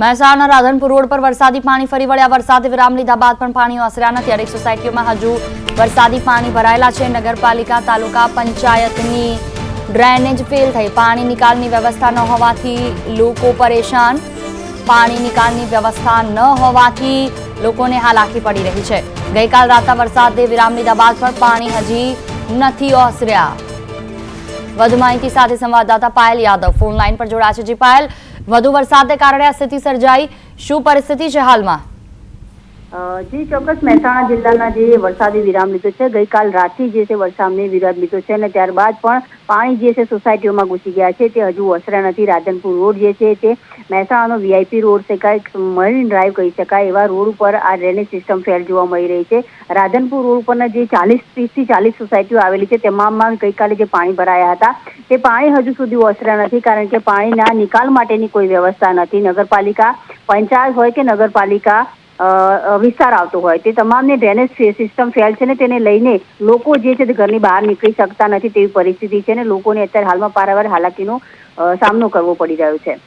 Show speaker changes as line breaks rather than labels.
Mehsana Radhanpur road પર વરસાદી પાણી ફરી વળ્યા. વરસાદે વિરામ લીધા બાદ પણ પાણી ઓસર્યા નથી અનેક સોસાયટીઓમાં હજુ વરસાદી પાણી ભરાયેલા છે. નગરપાલિકા, તાલુકા પંચાયતની ડ્રેનેજ ફેલ થઈ. પાણી નિકાલની વ્યવસ્થા ન હોવાથી લોકો પરેશાન. પાણી નિકાલની વ્યવસ્થા ન હોવાથી લોકોને હાલાકી પડી રહી છે. ગઈકાલ રાતના વરસાદે વિરામ લીધા બાદ પણ પાણી હજી નથી ઓસર્યા. વધુ માહિતી સાથે સંવાદદાતા પાયલ યાદવ. ફોન લાઈન પર જોડાશે જી પાયલ. વધુ વરસાદને કારણે આ સ્થિતિ સર્જાઈ. શું પરિસ્થિતિ છે હાલમાં?
જી, ચોક્કસ મહેસાણા જિલ્લાના જે વરસાદી વિરામ લીધો છે, ગઈકાલ રાતથી જે છે વરસાદને વિરામ લીધો છે અને ત્યારબાદ પણ પાણી જે છે સોસાયટીઓમાં ઘૂસી ગયા છે, તે હજુ અસરા નથી. રાધનપુર રોડ જે છે તે મહેસાણાનો વીઆઈપી રોડ શકાય મરીન ડ્રાઈવ કહી શકાય, એવા રોડ ઉપર આ ડ્રેનેજ સિસ્ટમ ફેલ જોવા મળી રહી છે. રાધનપુર રોડ ઉપરના જે ચાલીસ ત્રીસથી ચાલીસ સોસાયટીઓ આવેલી છે તમામમાં ગઈકાલે જે પાણી ભરાયા હતા, તે પાણી હજુ સુધી ઓસર્યા નથી, કારણ કે પાણીના નિકાલ માટેની કોઈ વ્યવસ્થા નથી. નગરપાલિકા પંચાયત હોય કે નગરપાલિકા વિસ્તાર આવતો હોય. તે તમામને ડ્રેનેજ સિસ્ટમ ફેલ છે ને તેને લઈને લોકો જે છે તે ઘરની બહાર નીકળી શકતા નથી તેવી પરિસ્થિતિ છે ને લોકોને અત્યારે હાલમાં પારાવાર હાલાકીનો સામનો કરવો પડી રહ્યો છે.